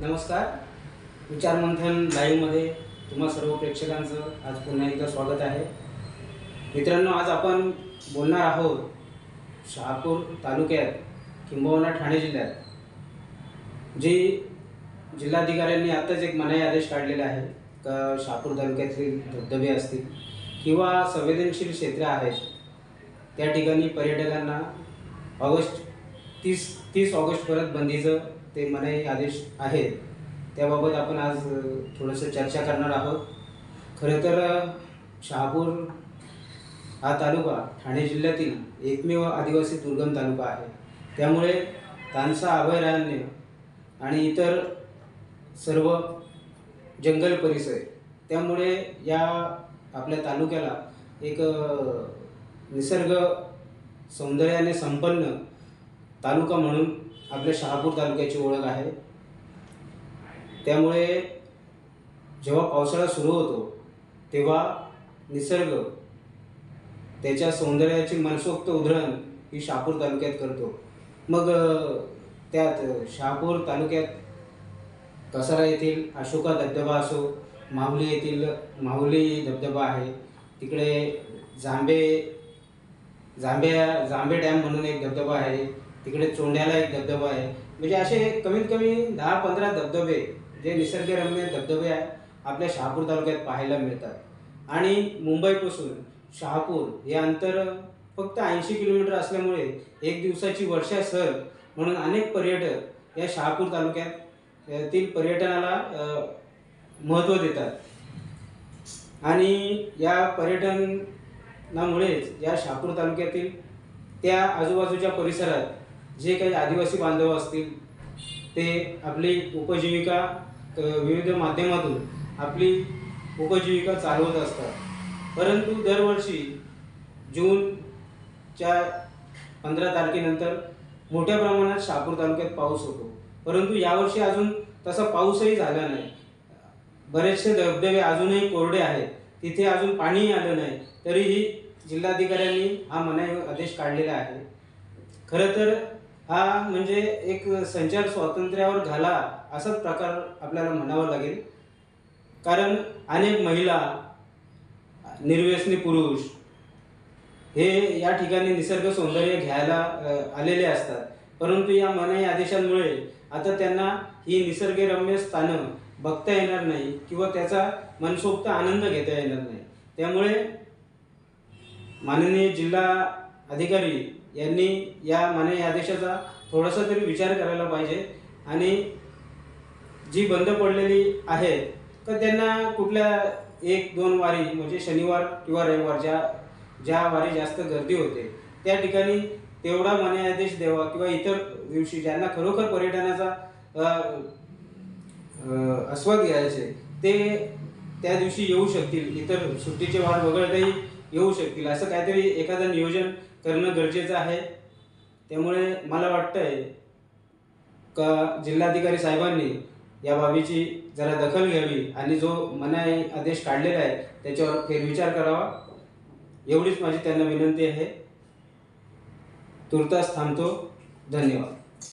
नमस्कार. विचारमंथन लाईव्हमध्ये तुम्हा सर्व प्रेक्षकांचं आज पुन्हा एकदा स्वागत आहे. मित्रांनो आज आपण बोलणार आहोत शहापूर तालुक्यात किंबहुना ठाणे जिल्ह्यात जी जिल्हाधिकाऱ्यांनी आत्ताच एक मनाई आदेश काढलेला आहे का शहापूर तालुक्यातील धबधबे असतील किंवा संवेदनशील क्षेत्र आहेत त्या ठिकाणी पर्यटकांना ऑगस्ट तीस तीस ऑगस्टपर्यंत बंदीचं ते मनाई आदेश आहेत त्याबाबत आपण आज थोडंसं चर्चा करणार आहोत. खरं तर शहापूर हा तालुका ठाणे जिल्ह्यातील एकमेव आदिवासी दुर्गम तालुका आहे. त्यामुळे तानसा अभयारण्य आणि इतर सर्व जंगल परिसर त्यामुळे या आपल्या तालुक्याला एक निसर्ग सौंदर्याने संपन्न तालुका म्हणून आपल्या शहापूर तालुक्याची ओळख आहे. त्यामुळे जेव्हा पावसाळा सुरू होतो तेव्हा निसर्ग त्याच्या सौंदर्याची मनसोक्त उधळण ही शहापूर तालुक्यात करतो. मग त्यात शहापूर तालुक्यात कसारा येथील अशोका धबधबा असो माहुली येथील माहुली धबधबा आहे. तिकडे जांबे जांभ्या जांभे डॅम म्हणून एक धबधबा आहे. तिकडे चोंड्याला एक धबधबा आहे. म्हणजे असे कमीत कमी दहा पंधरा धबधबे जे निसर्गरम्य धबधबे आहे आपल्या शहापूर तालुक्यात पाहायला मिळतात. आणि मुंबईपासून शहापूर हे अंतर फक्त ऐंशी किलोमीटर असल्यामुळे एक दिवसाची वर्षा सर म्हणून अनेक पर्यटक या शहापूर तालुक्यात अ, तील पर्यटनाला महत्त्व देतात. आणि या पर्यटनामुळेच या शहापूर तालुक्यातील त्या आजूबाजूच्या परिसरात जे काही आदिवासी बांधव असतील ते आपली उपजीविका विविध माध्यमातून आपली उपजीविका चालवत असतात. परंतु दरवर्षी जूनच्या पंधरा तारखेनंतर मोठ्या प्रमाणात शहापूर तालुक्यात पाऊस होतो. परंतु यावर्षी अजून तसा पाऊसही झाला नाही. बरेचसे धबधबे अजूनही कोरडे आहेत. तिथे अजून पाणीही आलं नाही. तरीही जिल्हाधिकाऱ्यांनी हा मनाई आदेश काढलेला आहे. खरं तर हा म्हणजे एक संचार स्वातंत्र्यावर घाला असाच प्रकार आपल्याला म्हणावा लागेल. कारण अनेक महिला निर्व्यसनी पुरुष हे या ठिकाणी निसर्ग सौंदर्य घ्यायला आलेले असतात. परंतु या मनाई आदेशांमुळे आता त्यांना ही निसर्गरम्य स्थानं बघता येणार नाही किंवा त्याचा मनसोक्त आनंद घेता येणार नाही. त्यामुळे माननीय जिल्हा अधिकारी यांनी या माने आदेशाचा थोडासा तरी विचार करायला पाहिजे. आणि जी बंद पडलेली आहे तर त्यांना कुठल्या एक दोन वारी म्हणजे शनिवार किंवा रविवार ज्या ज्या वारी जास्त गर्दी होते त्या ठिकाणी तेवढा माने आदेश द्यावा किंवा इतर दिवशी ज्यांना खरोखर पर्यटनाचा आस्वाद घ्यायचे ते त्या दिवशी येऊ शकतील. इतर सुट्टीचे वार वगळताही येऊ शकतील. असं काहीतरी एखादं नियोजन करणं गरजेचं आहे. त्यामुळे मला वाटतंय का जिल्हाधिकारी साहेबांनी या बाबीची जरा दखल घ्यावी आणि जो मनाई आदेश काढलेला आहे त्याच्यावर फेरविचार करावा. एवढीच माझी त्यांना विनंती आहे. तुर्तास थांबतो. धन्यवाद.